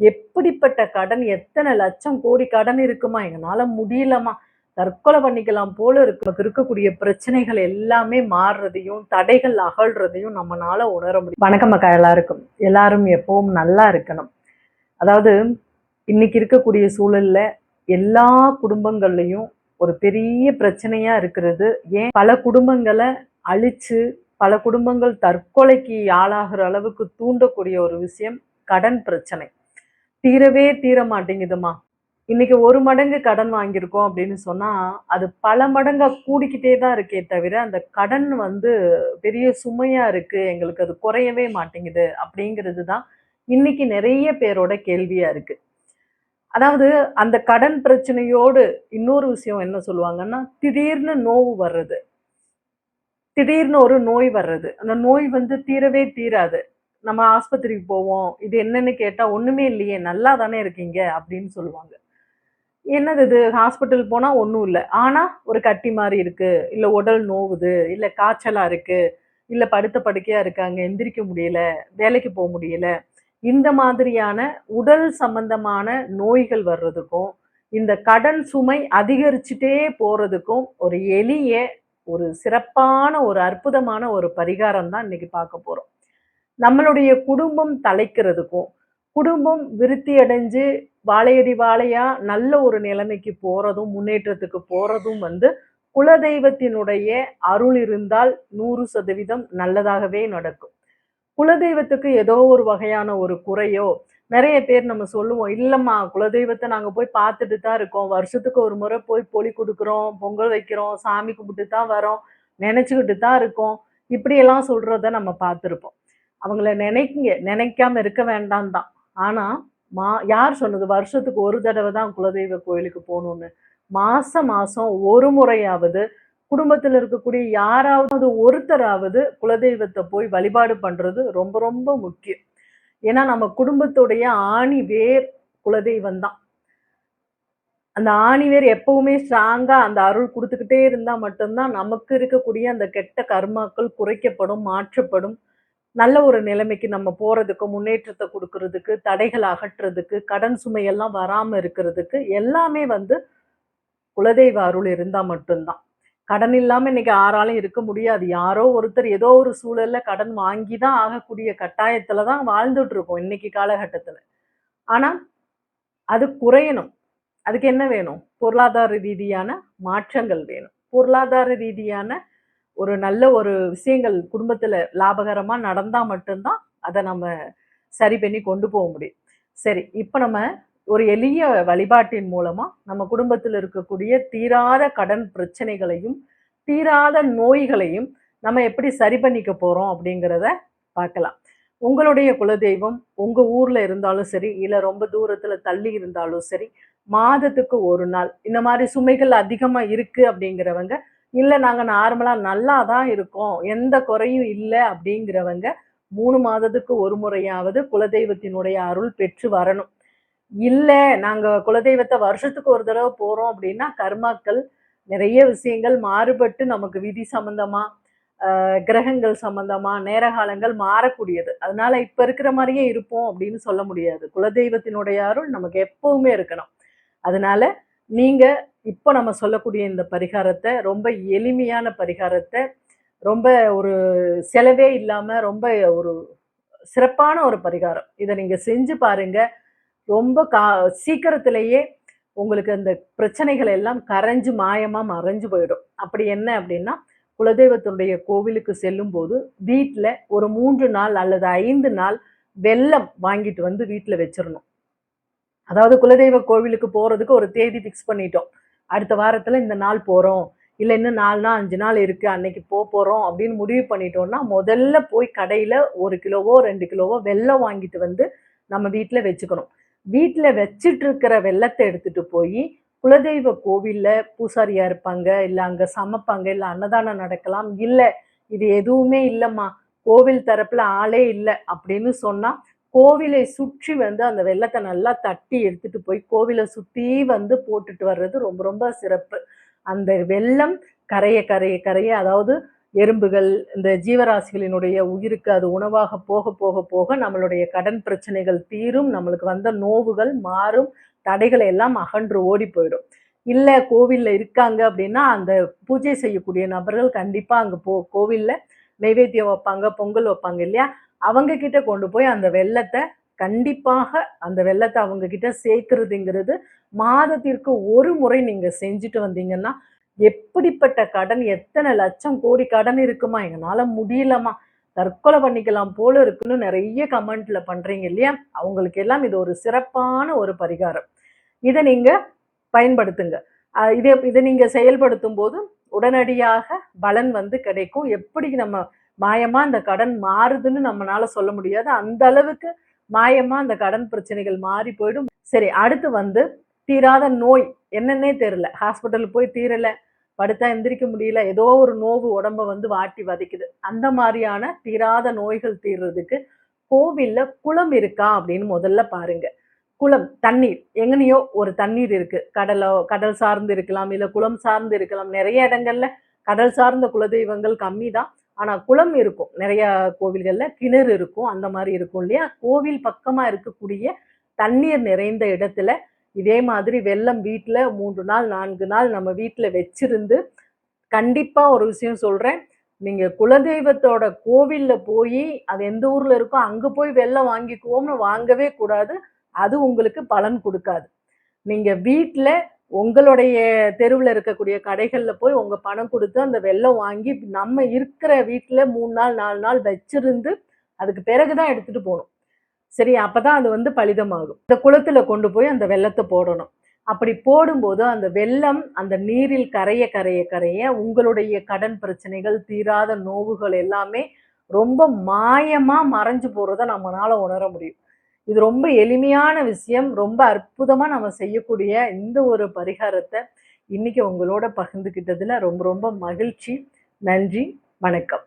எப்படிப்பட்ட கடன் எத்தனை லட்சம் கோடி கடன் இருக்குமா? எங்களால முடியலமா தற்கொலை பண்ணிக்கலாம் போல இருக்கு. நமக்கு இருக்கக்கூடிய பிரச்சனைகள் எல்லாமே மாறுறதையும் தடைகள் அகழ்றதையும் நம்மளால உணர முடியும். வணக்கம் மக்கள் எல்லாருக்கும். எல்லாரும் எப்பவும் நல்லா இருக்கணும். அதாவது இன்னைக்கு இருக்கக்கூடிய சூழல்ல எல்லா குடும்பங்கள்லையும் ஒரு பெரிய பிரச்சனையா இருக்கிறது. ஏன்? பல குடும்பங்களை அழிச்சு பல குடும்பங்கள் தற்கொலைக்கு ஆளாகிற அளவுக்கு தூண்டக்கூடிய ஒரு விஷயம் கடன் பிரச்சனை. தீரவே தீர மாட்டேங்குதுமா இன்னைக்கு ஒரு மடங்கு கடன் வாங்கியிருக்கோம் அப்படின்னு சொன்னா அது பல மடங்கா கூடிக்கிட்டே தான் இருக்கே தவிர அந்த கடன் வந்து பெரிய சுமையா இருக்கு எங்களுக்கு அது குறையவே மாட்டேங்குது அப்படிங்கிறது தான் இன்னைக்கு நிறைய பேரோட கேள்வியா இருக்கு. அதாவது அந்த கடன் பிரச்சனையோடு இன்னொரு விஷயம் என்ன சொல்லுவாங்கன்னா திடீர்னு நோவு வர்றது. திடீர்னு ஒரு நோய் வர்றது. அந்த நோய் வந்து தீரவே தீராது. நம்ம ஆஸ்பத்திரிக்கு போவோம். இது என்னன்னு கேட்டால் ஒன்றுமே இல்லையே நல்லா தானே இருக்கீங்க அப்படின்னு சொல்லுவாங்க. என்னது இது? ஹாஸ்பிட்டல் போனால் ஒன்றும் இல்லை. ஆனால் ஒரு கட்டி மாதிரி இருக்குது இல்லை உடல் நோவுது. இல்லை காய்ச்சலாக இருக்குது இல்லை படுத்த படுக்கையாக இருக்காங்க எந்திரிக்க முடியல வேலைக்கு போக முடியல. இந்த மாதிரியான உடல் சம்பந்தமான நோய்கள் வர்றதுக்கும் இந்த கடன் சுமை அதிகரிச்சுட்டே போகிறதுக்கும் ஒரு எளிய ஒரு சிறப்பான ஒரு அற்புதமான ஒரு பரிகாரம் தான் இன்னைக்கு பார்க்க போகிறோம் நம்மளுடைய குடும்பம் தலைக்கிறதுக்கும் குடும்பம் விருத்தி அடைஞ்சு வாழையடி வாழையா நல்ல ஒரு நிலைமைக்கு போறதும் முன்னேற்றத்துக்கு போறதும் வந்து குலதெய்வத்தினுடைய அருள் இருந்தால் நூறு சதவீதம் நல்லதாகவே நடக்கும். குலதெய்வத்துக்கு ஏதோ ஒரு வகையான ஒரு குறையோ நிறைய பேர் நம்ம சொல்லுவோம் இல்லைம்மா குலதெய்வத்தை நாங்கள் போய் பார்த்துட்டு தான் இருக்கோம். வருஷத்துக்கு ஒரு முறை போய் பொலி கொடுக்குறோம் பொங்கல் வைக்கிறோம் சாமி கும்பிட்டு தான் வரோம் நினச்சிக்கிட்டு தான் இருக்கோம். இப்படியெல்லாம் சொல்கிறத நம்ம பார்த்துருப்போம். அவங்கள நினைக்குங்க நினைக்காம இருக்க வேண்டாம் தான் ஆனால் மா யார் சொன்னது? வருஷத்துக்கு ஒரு தடவை தான் குலதெய்வ கோயிலுக்கு போகணும்னு. மாதம் மாதம் ஒரு முறையாவது குடும்பத்தில் இருக்கக்கூடிய யாராவது ஒருத்தராவது குலதெய்வத்தை போய் வழிபாடு பண்ணுறது ரொம்ப ரொம்ப முக்கியம். ஏன்னா நம்ம குடும்பத்துடைய ஆணி வேர் குலதெய்வம் தான் அந்த ஆணிவேர் எப்பவுமே ஸ்ட்ராங்காக அந்த அருள் கொடுத்துக்கிட்டே இருந்தால் மட்டும்தான் நமக்கு இருக்கக்கூடிய அந்த கெட்ட கர்மாக்கள் குறைக்கப்படும் மாற்றப்படும். நல்ல ஒரு நிலைமைக்கு நம்ம போகிறதுக்கு முன்னேற்றத்தை கொடுக்கறதுக்கு தடைகள் அகற்றுறதுக்கு கடன் சுமையெல்லாம் வராமல் இருக்கிறதுக்கு எல்லாமே வந்து குலதெய்வ அருள் இருந்தால் மட்டும்தான். கடன் இல்லாமல் இன்னைக்கு யாராலும் இருக்க முடியாது. யாரோ ஒருத்தர் ஏதோ ஒரு சூழலில் கடன் வாங்கி தான் ஆகக்கூடிய கட்டாயத்தில் தான் வாழ்ந்துட்டு இருக்கோம் இன்னைக்கு காலகட்டத்தில். ஆனால் அது குறையணும். அதுக்கு என்ன வேணும்? பொருளாதார ரீதியான மாற்றங்கள் வேணும். பொருளாதார ரீதியான ஒரு நல்ல ஒரு விஷயங்கள் குடும்பத்தில் லாபகரமாக நடந்தால் மட்டும்தான் அதை நம்ம சரி பண்ணி கொண்டு போக முடியும். சரி இப்போ நம்ம ஒரு எளிய வழிபாட்டின் மூலமாக நம்ம குடும்பத்தில் இருக்கக்கூடிய தீராத கடன் பிரச்சனைகளையும் தீராத நோய்களையும் நம்ம எப்படி சரி பண்ணிக்க போகிறோம் அப்படிங்கிறத பார்க்கலாம். உங்களுடைய குலதெய்வம் உங்கள் ஊரில் இருந்தாலும் சரி இல்லை ரொம்ப தூரத்தில் தள்ளி இருந்தாலும் சரி மாதத்துக்கு ஒரு நாள் இந்த மாதிரி சுமைகள் அதிகமாக இருக்கு அப்படிங்கிறவங்க இல்லை நாங்கள் நார்மலாக நல்லா தான் இருக்கோம். எந்த குறையும் இல்லை அப்படிங்கிறவங்க மூணு மாதத்துக்கு ஒரு முறையாவது குலதெய்வத்தினுடைய அருள் பெற்று வரணும். இல்லை நாங்கள் குலதெய்வத்தை வருஷத்துக்கு ஒரு தடவை போகிறோம் அப்படின்னா கர்மாக்கள் நிறைய விஷயங்கள் மாறுபட்டு நமக்கு விதி சம்மந்தமாக கிரகங்கள் சம்பந்தமா நேரகாலங்கள் மாறக்கூடியது. அதனால இப்ப இருக்கிற மாதிரியே இருப்போம் அப்படின்னு சொல்ல முடியாது. குலதெய்வத்தினுடைய அருள் நமக்கு எப்பவுமே இருக்கணும். அதனால நீங்க இப்போ நம்ம சொல்லக்கூடிய இந்த பரிகாரத்தை ரொம்ப எளிமையான பரிகாரத்தை ரொம்ப ஒரு செலவே இல்லாமல் ரொம்ப ஒரு சிறப்பான ஒரு பரிகாரம். இதை நீங்கள் செஞ்சு பாருங்கள் ரொம்ப கா சீக்கிரத்திலேயே உங்களுக்கு அந்த பிரச்சனைகள் எல்லாம் கரைஞ்சு மாயமாக மறைஞ்சு போயிடும். அப்படி என்ன அப்படின்னா குலதெய்வத்தினுடைய கோவிலுக்கு செல்லும் போது வீட்டில் ஒரு மூன்று நாள் அல்லது ஐந்து நாள் வெள்ளம் வாங்கிட்டு வந்து வீட்டில் வச்சிடணும் அதாவது குலதெய்வ கோவிலுக்கு போகிறதுக்கு ஒரு தேதி ஃபிக்ஸ் பண்ணிட்டோம். அடுத்த வாரத்தில் இந்த நாள் போகிறோம் இல்லை இன்னும் நாலு நாள் அஞ்சு நாள் இருக்குது அன்னைக்கு போக போகிறோம் அப்படின்னு முடிவு பண்ணிட்டோம்னா முதல்ல போய் கடையில் ஒரு கிலோவோ ரெண்டு கிலோவோ வெல்லம் வாங்கிட்டு வந்து நம்ம வீட்டில் வச்சுக்கணும். வீட்டில் வச்சிட்டு இருக்கிற வெள்ளத்தை எடுத்துகிட்டு போய் குலதெய்வ கோவிலில் பூசாரியாக இருப்பாங்க இல்லை அங்கே சமைப்பாங்க இல்லை அன்னதானம் நடக்கலாம் இல்லை இது எதுவுமே இல்லைம்மா கோவில் தரப்பில் ஆளே இல்லை அப்படின்னு சொன்னால் கோவிலை சுற்றி வந்து அந்த வெள்ளத்தை நல்லா தட்டி எடுத்துட்டு போய் கோவிலை சுற்றி வந்து போட்டுட்டு வர்றது ரொம்ப ரொம்ப சிறப்பு. அந்த வெள்ளம் கரைய கரைய கரைய அதாவது எறும்புகள் இந்த ஜீவராசிகளினுடைய உயிருக்கு அது உணவாக போக போக போக நம்மளுடைய கடன் பிரச்சனைகள் தீரும் நம்மளுக்கு வந்த நோவுகள் மாறும் தடைகளை எல்லாம் அகன்று ஓடி போயிடும். இல்லை கோவிலில் இருக்காங்க அப்படின்னா அந்த பூஜை செய்யக்கூடிய நபர்கள் கண்டிப்பாக அங்கே போ கோவிலில் நைவேத்தியம் வைப்பாங்க பொங்கல் வைப்பாங்க இல்லையா? அவங்க கிட்ட கொண்டு போய் அந்த வெள்ளத்தை கண்டிப்பாக அந்த வெள்ளத்தை அவங்க கிட்ட சேர்க்கறதுங்கிறது மாதத்திற்கு ஒரு முறை நீங்க செஞ்சுட்டு வந்தீங்கன்னா எப்படிப்பட்ட கடன் எத்தனை லட்சம் கோடி கடன் இருக்குமா? எங்களால முடியலமா தற்கொலை பண்ணிக்கலாம் போல இருக்குன்னு நிறைய கமெண்ட்ல பண்றீங்க இல்லையா? அவங்களுக்கு எல்லாம் இது ஒரு சிறப்பான ஒரு பரிகாரம். இதை நீங்க பயன்படுத்துங்க. இதை இதை நீங்க செயல்படுத்தும் போது உடனடியாக பலன் வந்து கிடைக்கும். எப்படி நம்ம மாயமா அந்த கடன் மாறுதுன்னு நம்மளால சொல்ல முடியாது. அந்த அளவுக்கு மாயமா அந்த கடன் பிரச்சனைகள் மாறி போயிடும். சரி அடுத்து வந்து தீராத நோய். என்னன்னே தெரில ஹாஸ்பிட்டல் போய் தீரல. படுத்தா எந்திரிக்க முடியல. ஏதோ ஒரு நோவு உடம்ப வந்து வாட்டி வதைக்குது. அந்த மாதிரியான தீராத நோய்கள் தீர்றதுக்கு கோவில்ல குளம் இருக்கா அப்படின்னு முதல்ல பாருங்க. குளம் தண்ணீர். எங்கனையோ ஒரு தண்ணீர் இருக்கு. கடலோ கடல் சார்ந்து இருக்கலாம். இல்ல குளம் சார்ந்து இருக்கலாம். நிறைய இடங்கள்ல கடல் சார்ந்த குலதெய்வங்கள் கம்மி தான் ஆனால் குளம் இருக்கும். நிறைய கோவில்களில் கிணறு இருக்கும். அந்த மாதிரி இருக்கும் இல்லையா? கோவில் பக்கமாக இருக்கக்கூடிய தண்ணீர் நிறைந்த இடத்துல இதே மாதிரி வெள்ளம் வீட்டில் மூன்று நாள் நான்கு நாள் நம்ம வீட்டில் வச்சிருந்து கண்டிப்பாக ஒரு விஷயம் சொல்கிறேன் நீங்கள் குலதெய்வத்தோட கோவிலில் போய் அது எந்த ஊரில் இருக்கோ அங்கே போய் வெள்ளம் வாங்கிக்குவோம்னு வாங்கவே கூடாது. அது உங்களுக்கு பலன் கொடுக்காது. நீங்கள் வீட்டில் உங்களுடைய தெருவில் இருக்கக்கூடிய கடைகளில் போய் உங்கள் பணம் கொடுத்து அந்த வெள்ளம் வாங்கி நம்ம இருக்கிற வீட்டில் மூணு நாள் நாலு நாள் வச்சிருந்து அதுக்கு பிறகு தான் எடுத்துகிட்டு போகணும். சரி அப்போ தான் அது வந்து பலிதமாகும். இந்த குளத்தில் கொண்டு போய் அந்த வெள்ளத்தை போடணும். அப்படி போடும்போது அந்த வெள்ளம் அந்த நீரில் கரைய கரைய கரைய உங்களுடைய கடன் பிரச்சனைகள் தீராத நோவுகள் எல்லாமே ரொம்ப மாயமாக மறைஞ்சு போகிறத நம்மளால உணர முடியும். இது ரொம்ப எளிமையான விஷயம் ரொம்ப அற்புதமாக நம்ம செய்யக்கூடிய இந்த ஒரு பரிகாரத்தை இன்றைக்கி உங்களோட பகிர்ந்துக்கிட்டதில் ரொம்ப ரொம்ப மகிழ்ச்சி. நன்றி வணக்கம்.